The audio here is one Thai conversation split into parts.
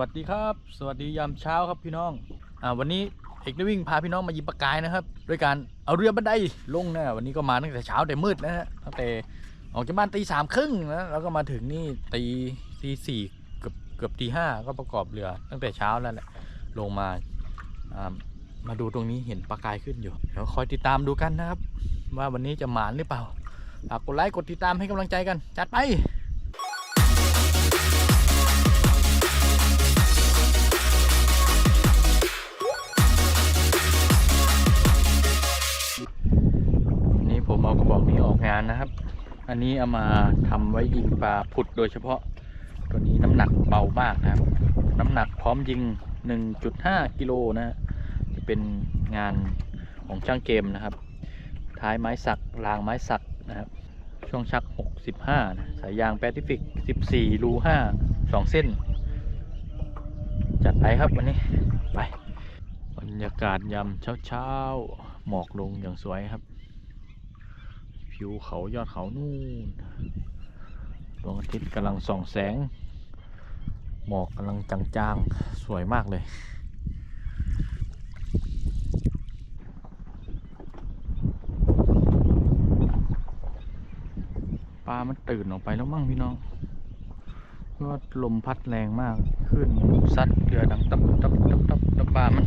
วัสดีครับ สวัสดียามเช้าครับพี่น้องอ่าวันนี้เอกได้วิ่งพาพี่น้องมายิมปลากายนะครับด้วยการเอาเรือบันไดลงนะวันนี้ก็มาตั้งแต่เช้าแต่มืดนะฮะตั้งแต่ออกจากบ้านตีสามครึ่งนะแล้วก็มาถึงนี่ตีตีสี่เกือบเกือบตีห้าก็ประกอบเรือตั้งแต่เช้าแล้วแหละลงมาอ่ามาดูตรงนี้เห็นปลากายขึ้นอยู่เดี๋ยวคอยติดตามดูกันนะครับ ว่าวันนี้จะหมานหรือเปล่าฝากกดไลค์กดติดตามให้กำลังใจกันจัดไป งานนะครับ อันนี้เอามาทำไว้ยิงปลาผุดโดยเฉพาะ ตัวนี้น้ำหนักเบามากนะครับ น้ำหนักพร้อมยิง 1.5 กิโลนะฮะจะเป็นงานของช่างเกมนะครับ ท้ายไม้สักรางไม้สักนะครับ ช่วงชัก 65นะสายยางแปซิฟิก 14 รู 5 2 เส้น จัดไปครับวันนี้ไปบรรยากาศยามเช้าๆหมอกลงอย่างสวยครับ ผิวเขายอดเขานู่นดวงอาทิตย์กำลังส่องแสง หมอกกำลังจางๆ สวยมากเลย ปลามันตื่นออกไปแล้วมั่งพี่น้องเพราะลมพัดแรงมาก ขึ้นซัดเรือดังตับตับตับตับตับปลามัน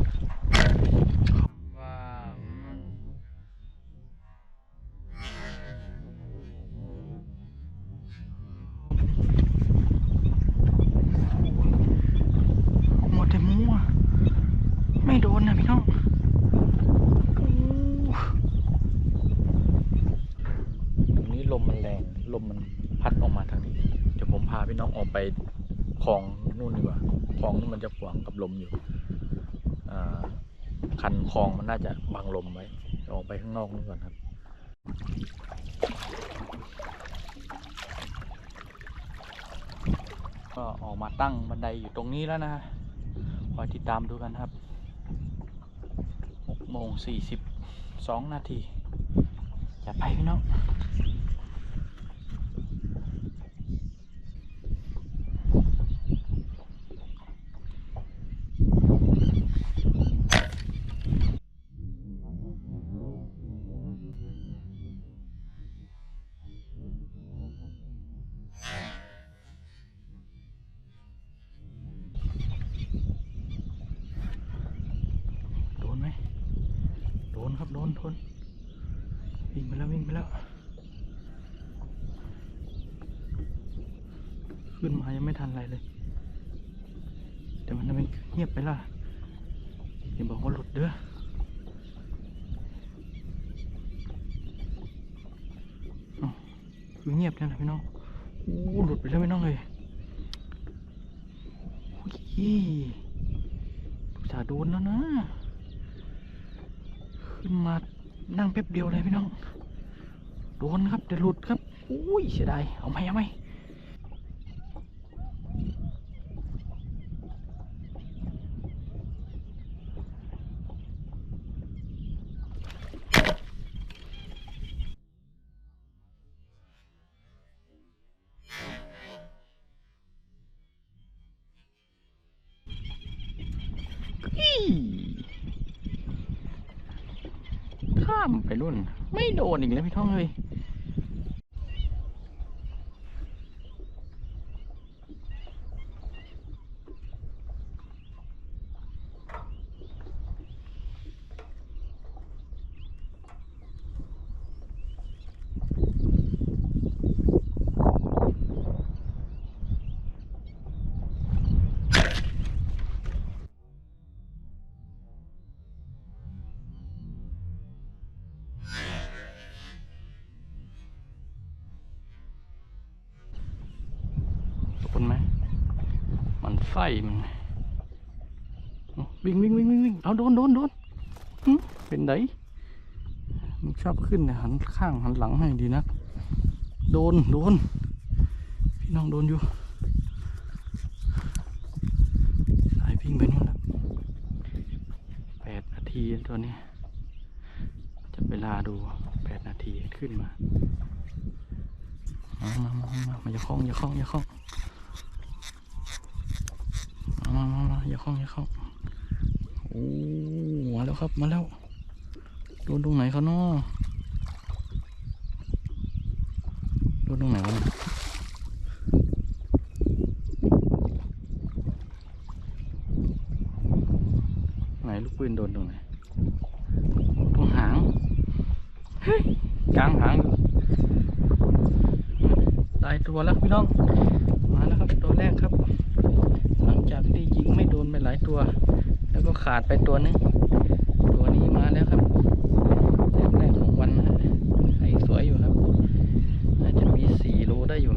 ไปคลองนู่นดีกว่าคลองนี่มันจะขวางกับลมอยู่อ่าคันคลองมันน่าจะบังลมไว้ออกไปข้างนอกนู่นก่อนครับก็ออกมาตั้งบันไดอยู่ตรงนี้แล้วนะคอยติดตามดูกันครับ6โมง42 นาทีจะไปพี่น้อง ไม่ทันอะไรเลยแต่มันทำไมเงียบไปล่ะอย่าบอกว่าหลุดเด้ออ้าวคือเงียบแค่ไหนพี่น้องโอ้หลุดไปแล้วพี่น้องเลยโอ้ยจะโดนแล้วนะ ขึ้นมานั่งแป๊บเดียวเลยพี่น้อง โดนครับแต่หลุดครับ อุ้ยเสียดาย เอาไหมเอาไหม ข้าไปรุ่น ไม่โดนอีกแล้วพี่ท้องเลย ไส้มันวิ่งวิ่งวิ่งวิ่งวิ่งเอาโดนโดนโดนเป็นไดมันชอบขึ้นหันข้างหันหลังให้ดีนะ โดนโดน พี่น้องโดนอยู่สายวิ่งไปนู่นแล้วแปดนาทีตัวนี้จะเวลาดูแปดนาทีขึ้นมามามามามาอย่าคล้องอย่าคล้องอย่าคล้อง มามามาอย่าข้องอย่าข้องโอ้มาแล้วครับมาแล้วโดนตรงไหนเขาเนาะโดนตรงไหนวะเนี่ยไหนลูกปืนโดนตรงไหนตรงหางเฮ้ยกลางหางอยู่ได้ตัวแล้วพี่น้อง มาแล้วครับตัวแรกครับ หลังจากที่ยิงไม่โดนไปหลาย ตัว แล้วก็ขาดไปตัวหนึง ตัวนี้มาแล้วครับแรกแรกของวันนะไอสวยอยู่ครับ น่าจะมีสี่โลได้อยู่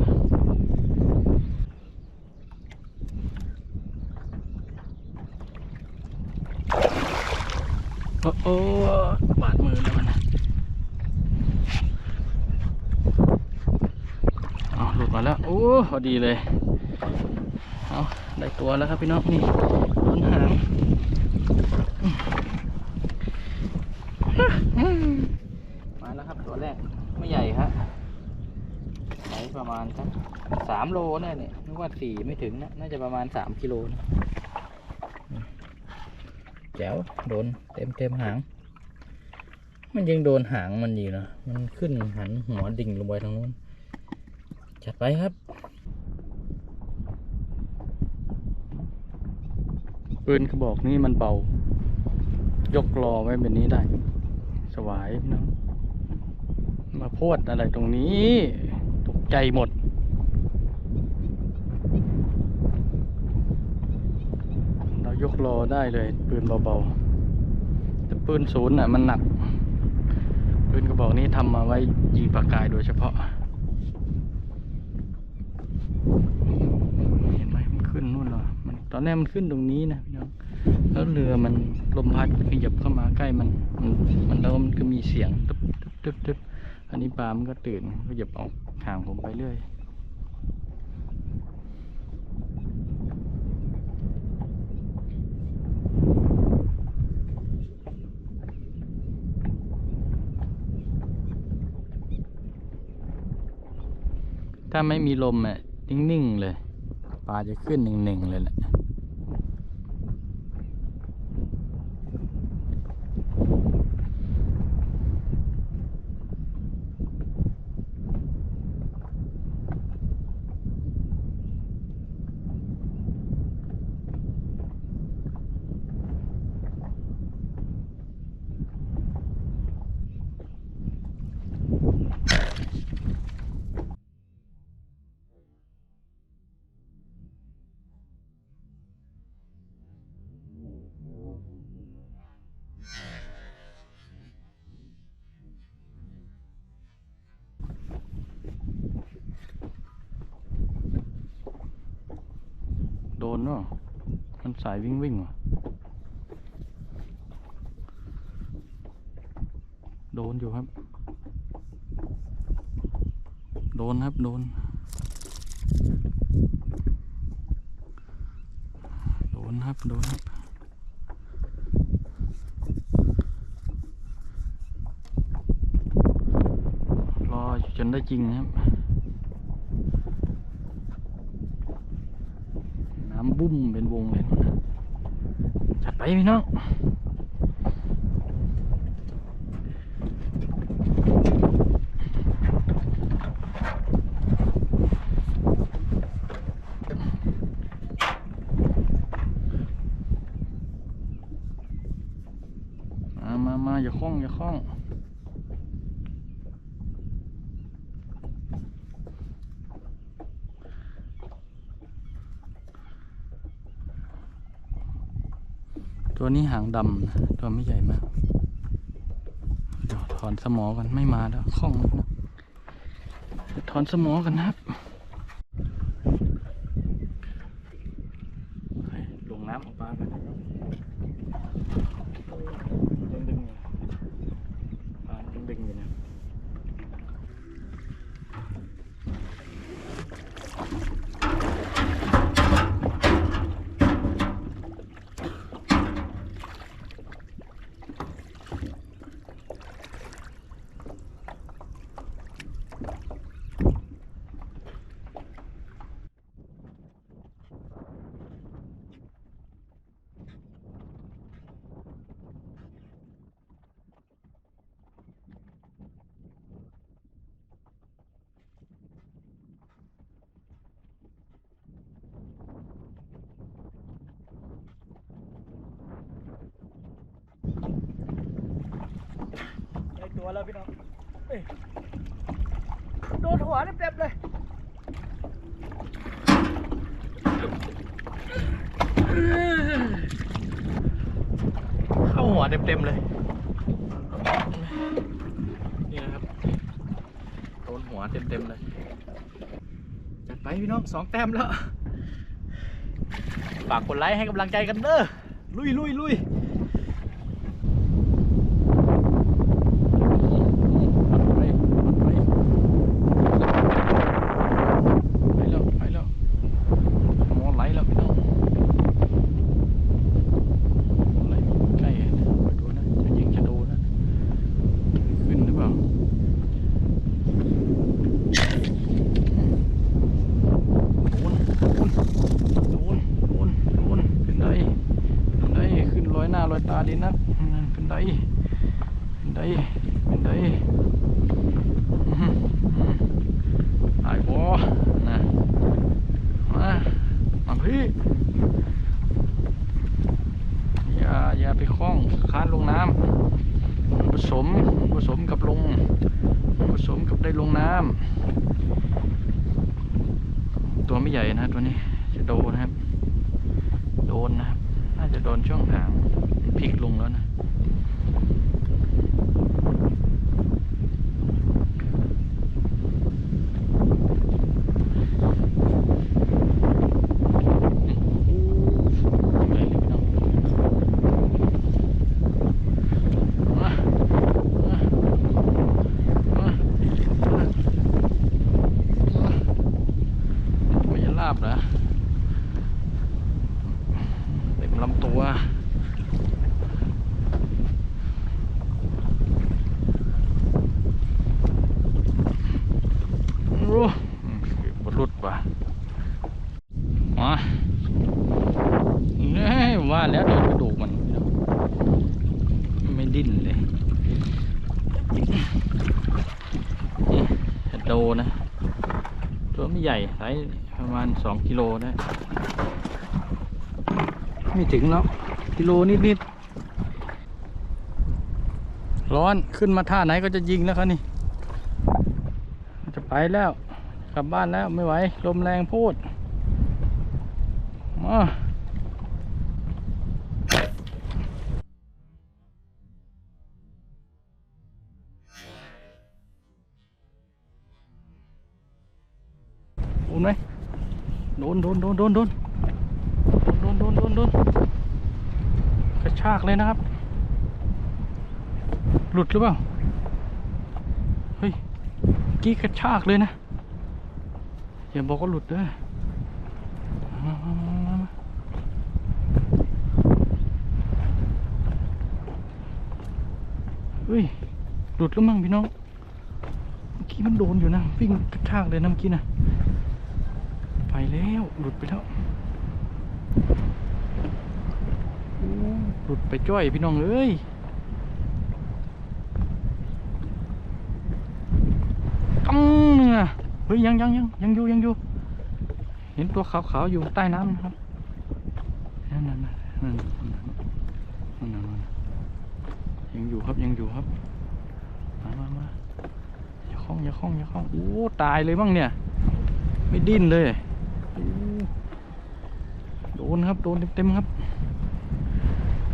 โอ้โอ้บาดมือแล้วมันนะเอาหลุดมาแล้ว โอ้พอดีเลย เอาได้ตัวแล้วครับพี่น้องนี่โดนหาง มาแล้วครับตัวแรกไม่ใหญ่ครับไหนประมาณสักสามโลแน่เนี่ยนึกว่าสี่ไม่ถึงนะน่าจะประมาณสามกิโลนะแจ๋วโดนเต็มเต็มหาง มันยังโดนหางมันอยู่นะมันขึ้นหันหัวดิ่งลงไปทางนู้นจัดไปครับปืนกระบอกนี้มันเบายกรอไว้แบบนี้ได้ สวายพี่น้องมาโพดอะไรตรงนี้ตกใจหมด เรายกรอได้เลย ปืนเบาๆ แต่ปืนศูนย์น่ะมันหนัก ปืนกระบอกนี้ทำมาไว้ยิงปากกายโดยเฉพาะ เห็นไหมมันขึ้นนู่นเหรอมันตอนแรกมันขึ้นตรงนี้นะพี่น้อง แล้วเรือมันลมพัดขยับเข้ามาใกล้มันมัน มันแล้วมันก็มีเสียงตึ๊บตึ๊บตึ๊บตึ๊บอันนี้ปลามันก็ตื่นก็หยับออกห่างผมไปเรื่อยถ้าไม่มีลมอะนิ่งๆเลย ปลาจะขึ้นหนึ่งๆเลยแหละ เนาะมันสายวิ่งวิ่งว่ะโดนอยู่ครับ โดนครับ โดน โดนครับ โดนครับ รอจนได้จริงครับ น้ำ บุ้มเป็นวงเลยนจัดไปพี่น้องมามามาอย่าคล้องอย่าคล้อง ตัวนี้หางดำตัวไม่ใหญ่มากเดี๋ยวถอนสมอกันไม่มาแล้วคล่องนะถอนสมอกันนะครับัวแล้วพี่น้องโดนหัวเต็มเลยเข้าหัวเต็มๆเลย นี่นะครับ โดนหัวเต็มๆเลย จัดไปพี่น้องสองแต้มแล้ว ฝากกดไลค์ให้กำลังใจกันเด้อลุยลุยลุยไปไปไปแล้วไปแล้วมอไหลแล้วพี่น้องมอไหลใกล้นะไปดูนะ จะยิงจะดูนะ ขึ้นหรือเปล่า โดนโดนโดนโดนขึ้นได้ขึ้นได้ขึ้นร้อยหน้าร้อยตาดีนักนั่นขึ้นได้ขึ้นได้ขึ้นได้อื้อหืออื้อไอ้บอนะมามาพี่อย่าอย่าไปคล้องคานลงน้ำผส มผสมกับลงผสมกับได้ลงน้ำตัวไม่ใหญ่นะตัวนี้จะโดนนะครับ โดนนะครับ น่าจะโดนช่วงหางพลิกลงแล้วนะ আমরা สองกิโลได้ไม่ถึงแล้ว กิโลนิดๆ ร้อนขึ้นมาท่าไหนก็จะยิงแล้วครับนี่ จะไปแล้ว กลับบ้านแล้วไม่ไหว ลมแรงพูดมา นโดนโดนโดนโดนโดนโดนโดนกระชากเลยนะครับ หลุดหรือเปล่า เฮ้ยกี้กระชากเลยนะ อย่าบอกว่าหลุดเด้อเฮ้ย หลุดแล้วมั้งพี่น้อง เมื่อกี้มันโดนอยู่นะ วิ่งกระชากเลยน้ำกี้นะ แล้ว หลุดไปแล้วหลุดไปจ้อยพี่น้องเอ้ยกำเนื้อเฮ้ยยังยังยังยังอยู่ยังอยู่เห็นตัวขาวๆอยู่ใต้น้ำนะครับนั่นนั่นนั่นนั่นนั่นยังอยู่ครับยังอยู่ครับ มามามาอย่าคล้องอย่าคล้องอย่าคล้องโอ้ตายเลยบ้างเนี่ย ไม่ดิ้นเลย โดนครับ โดนเต็มๆครับ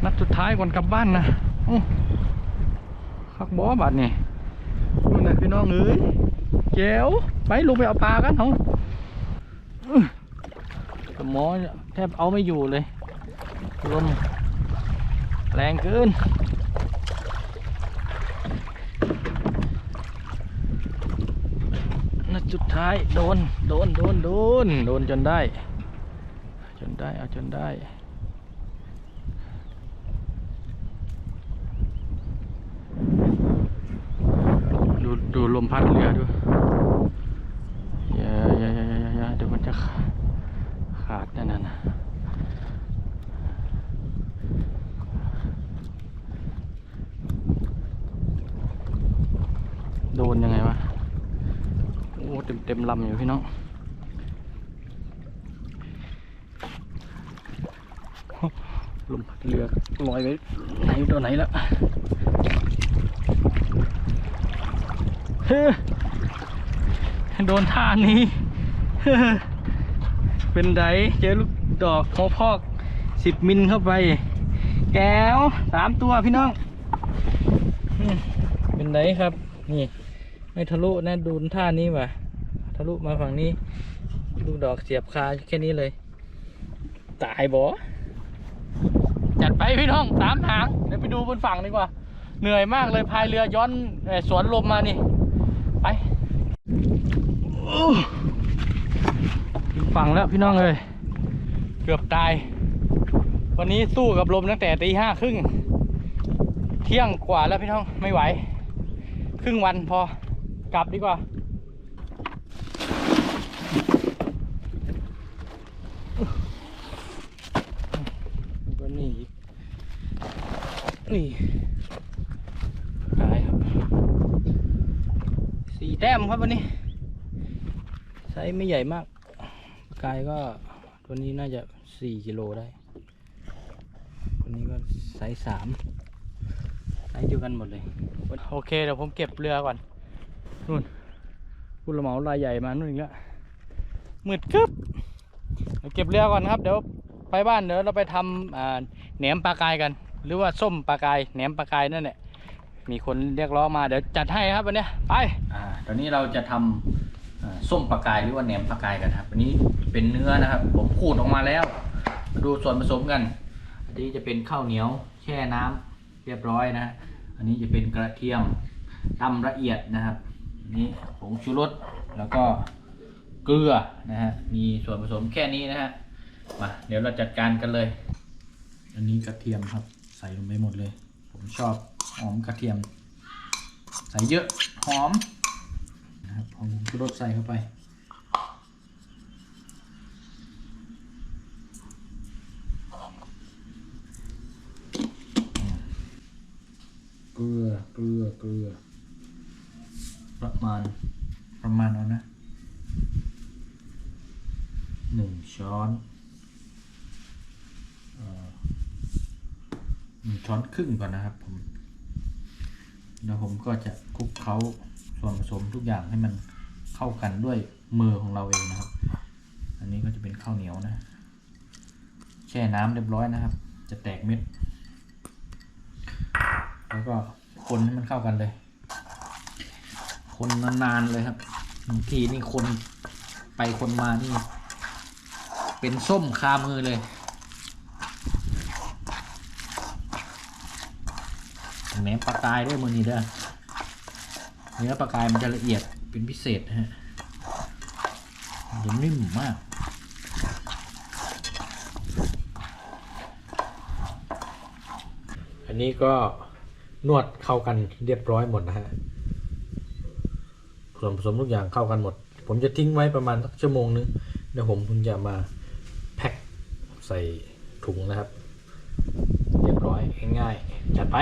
นัดสุดท้ายก่อนกลับบ้านนะโอ้คักบอบาดนี่นู่นน่ะพี่น้องเอ้ยแจ๋วไปลงไปเอาปลากันเฮาอื้อสมอแทบเอาไม่อยู่เลยลมแรงเกิน นัด สุดท้ายโดน โดน โดน โดน โดนจนได้ จนได้ เอาจนได้ ดูดูลมพัดเรือดูอย่าอย่าอย่าอย่าอย่าอย่าเดี๋ยวมันจะขาขาดแน่นอนนะโดนยังไงวะ โอ้เต็มเต็ม ลำอยู่พี่น้องลมพัดเรือลอยไปไหนตัวไหนแล้วโดนท่านี้ เป็นไดเจอลูกดอกหัวพอกสิบมิลเข้าไป แก้วสามตัวพี่น้อง เป็นไดครับ นี่ ไม่ทะลุนะดูท่านี้ว่ะ ทะลุมาฝั่งนี้ ลูกดอกเสียบคาแค่นี้เลย ตายบอจัดไปพี่น้องสามหางเดี๋ยวไปดูบนฝั่งดีกว่า เหนื่อยมากเลยพายเรือย้อนสวนลมมานี่ ไปฝั่งแล้วพี่น้องเลยเกือบตาย วันนี้สู้กับลมตั้งแต่ตีห้าครึ่งเที่ยงกว่าแล้วพี่น้องไม่ไหว ครึ่งวันพอกลับดีกว่า แล้วก็นี่อีก นี่ตายครับสี่แต้มครับวันนี้ไซส์ไม่ใหญ่มากกายก็ตัวนี้น่าจะสี่กิโลได้ตัวนี้ก็ไซส์สามไซส์เดียวกันหมดเลย โอเคเดี๋ยวผมเก็บเรือก่อนนู่นคุณละเหมาลายใหญ่มานู่นอีกแล้วมืดกึบเดี๋ยวเก็บเรือก่อนครับ เดี๋ยวไปบ้านเดี๋ยวเราไปทำอ่าแหนมปลากายกัน หรือว่าส้มปลากายแหนมปลากายนั่นแหละมีคนเรียกร้องมาเดี๋ยวจัดให้ครับวันเนี้ยไปอ่าตอนนี้เราจะทำอ่าส้มปลากายหรือว่าแหนมปลากายกันครับอันนี้เป็นเนื้อนะครับ ผมขูดออกมาแล้ว มาดูส่วนผสมกัน อันนี้จะเป็นข้าวเหนียว แช่น้ำเรียบร้อยนะฮะอันนี้จะเป็นกระเทียมตำละเอียดนะครับอันนี้ผงชูรสแล้วก็เกลือนะฮะมีส่วนผสมแค่นี้นะฮะมาเดี๋ยวเราจัดการกันเลย อันนี้กระเทียมครับ ใส่ลงไปหมดเลย ผมชอบหอมกระเทียม ใส่เยอะหอมนะครับหอมชูรสใส่เข้าไป เกลือเกลือเกลือประมาณประมาณเอานะหนึ่งช้อนเอ่อหนึ่ง ช้อนครึ่งก่อนนะครับผมแล้วผมก็จะคลุกเคล้าส่วนผสมทุกอย่างให้มันเข้ากันด้วยมือของเราเองนะครับ อันนี้ก็จะเป็นข้าวเหนียวนะ แช่น้ำเรียบร้อยนะครับ จะแตกเม็ด แล้วก็คนให้มันเข้ากันเลย คนนานๆเลยครับบางทีนี่คนไปคนมานี่ เป็นส้มคามือเลย แหนมปลากายด้วยมือนี้เด้อเนื้อปลากายมันจะละเอียดเป็นพิเศษนะฮะมันนิ่มมากอันนี้ก็นวดเข้ากันเรียบร้อยหมดนะฮะ ส่วนผสมทุกอย่างเข้ากันหมด ผมจะทิ้งไว้ประมาณสักชั่วโมงนึงเดี๋ยวผมคุณจะมาแพ็คใส่ถุงนะครับ เรียบร้อยง่ายๆจัดไป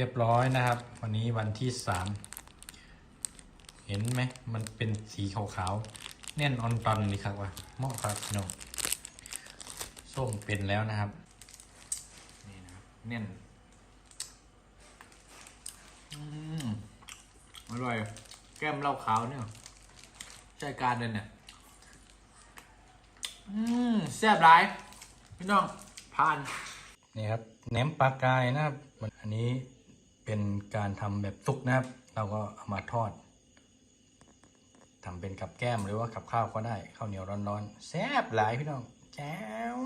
รียบร้อยนะครับ วันนี้วันที่สามเห็นไหมมันเป็นสีขาวๆแน่นออนตอนเลยครับว่าเหมาะครับพี่น้องส้มเป็นแล้วนะครับนี่นะครับแน่นอือร่อย แก้มเหล้าขาวเนี่ยใช่การเลยเนี่ยอืมแซ่บหลายพี่น้องผ่านนี่ครับแหนมปลากายนะครับ อันนี้ เป็นการทำแบบสุกนะครับ เราก็เอามาทอดทำเป็นกับแก้มหรือว่ากับข้าวก็ได้ข้าวเหนียวร้อนๆแซ่บหลายพี่น้องแจ้ว